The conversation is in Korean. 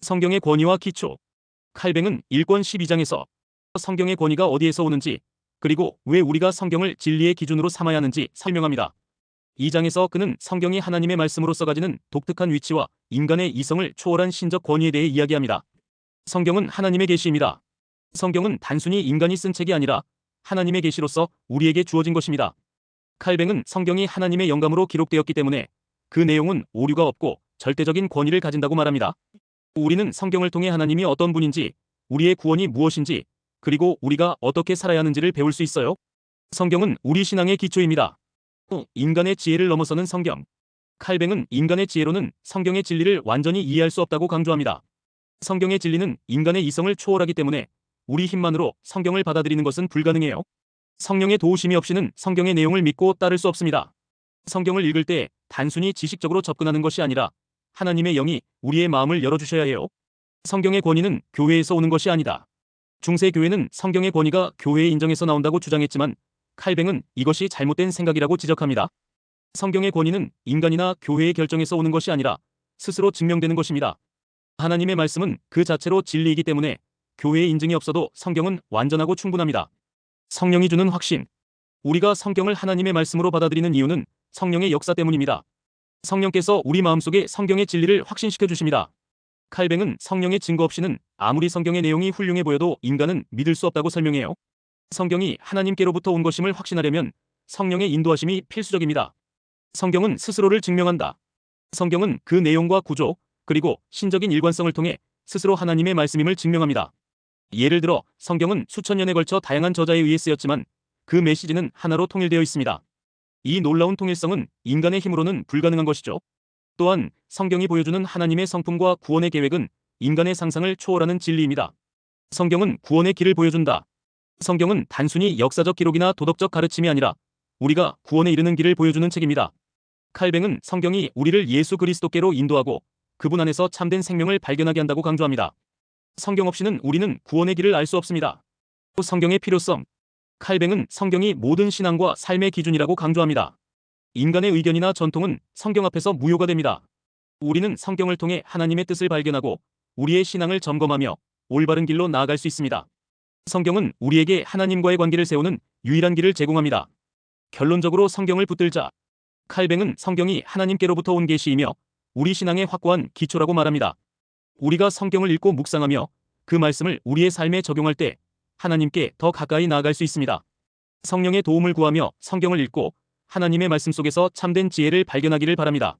성경의 권위와 기초. 칼뱅은 1권 12장에서 성경의 권위가 어디에서 오는지 그리고 왜 우리가 성경을 진리의 기준으로 삼아야 하는지 설명합니다. 이 장에서 그는 성경이 하나님의 말씀으로서 가지는 독특한 위치와 인간의 이성을 초월한 신적 권위에 대해 이야기합니다. 성경은 하나님의 계시입니다. 성경은 단순히 인간이 쓴 책이 아니라 하나님의 계시로서 우리에게 주어진 것입니다. 칼뱅은 성경이 하나님의 영감으로 기록되었기 때문에 그 내용은 오류가 없고 절대적인 권위를 가진다고 말합니다. 우리는 성경을 통해 하나님이 어떤 분인지, 우리의 구원이 무엇인지, 그리고 우리가 어떻게 살아야 하는지를 배울 수 있어요. 성경은 우리 신앙의 기초입니다. 인간의 지혜를 넘어서는 성경. 칼뱅은 인간의 지혜로는 성경의 진리를 완전히 이해할 수 없다고 강조합니다. 성경의 진리는 인간의 이성을 초월하기 때문에 우리 힘만으로 성경을 받아들이는 것은 불가능해요. 성령의 도우심이 없이는 성경의 내용을 믿고 따를 수 없습니다. 성경을 읽을 때 단순히 지식적으로 접근하는 것이 아니라 하나님의 영이 우리의 마음을 열어주셔야 해요. 성경의 권위는 교회에서 오는 것이 아니다. 중세 교회는 성경의 권위가 교회의 인정에서 나온다고 주장했지만 칼뱅은 이것이 잘못된 생각이라고 지적합니다. 성경의 권위는 인간이나 교회의 결정에서 오는 것이 아니라 스스로 증명되는 것입니다. 하나님의 말씀은 그 자체로 진리이기 때문에 교회의 인증이 없어도 성경은 완전하고 충분합니다. 성령이 주는 확신. 우리가 성경을 하나님의 말씀으로 받아들이는 이유는 성령의 역사 때문입니다. 성령께서 우리 마음속에 성경의 진리를 확신시켜 주십니다. 칼뱅은 성령의 증거 없이는 아무리 성경의 내용이 훌륭해 보여도 인간은 믿을 수 없다고 설명해요. 성경이 하나님께로부터 온 것임을 확신하려면 성령의 인도하심이 필수적입니다. 성경은 스스로를 증명한다. 성경은 그 내용과 구조, 그리고 신적인 일관성을 통해 스스로 하나님의 말씀임을 증명합니다. 예를 들어 성경은 수천 년에 걸쳐 다양한 저자에 의해 쓰였지만 그 메시지는 하나로 통일되어 있습니다. 이 놀라운 통일성은 인간의 힘으로는 불가능한 것이죠. 또한 성경이 보여주는 하나님의 성품과 구원의 계획은 인간의 상상을 초월하는 진리입니다. 성경은 구원의 길을 보여준다. 성경은 단순히 역사적 기록이나 도덕적 가르침이 아니라 우리가 구원에 이르는 길을 보여주는 책입니다. 칼뱅은 성경이 우리를 예수 그리스도께로 인도하고 그분 안에서 참된 생명을 발견하게 한다고 강조합니다. 성경 없이는 우리는 구원의 길을 알 수 없습니다. 또 성경의 필요성. 칼뱅은 성경이 모든 신앙과 삶의 기준이라고 강조합니다. 인간의 의견이나 전통은 성경 앞에서 무효가 됩니다. 우리는 성경을 통해 하나님의 뜻을 발견하고 우리의 신앙을 점검하며 올바른 길로 나아갈 수 있습니다. 성경은 우리에게 하나님과의 관계를 세우는 유일한 길을 제공합니다. 결론적으로 성경을 붙들자. 칼뱅은 성경이 하나님께로부터 온 계시이며 우리 신앙의 확고한 기초라고 말합니다. 우리가 성경을 읽고 묵상하며 그 말씀을 우리의 삶에 적용할 때 하나님께 더 가까이 나아갈 수 있습니다. 성령의 도움을 구하며 성경을 읽고 하나님의 말씀 속에서 참된 지혜를 발견하기를 바랍니다.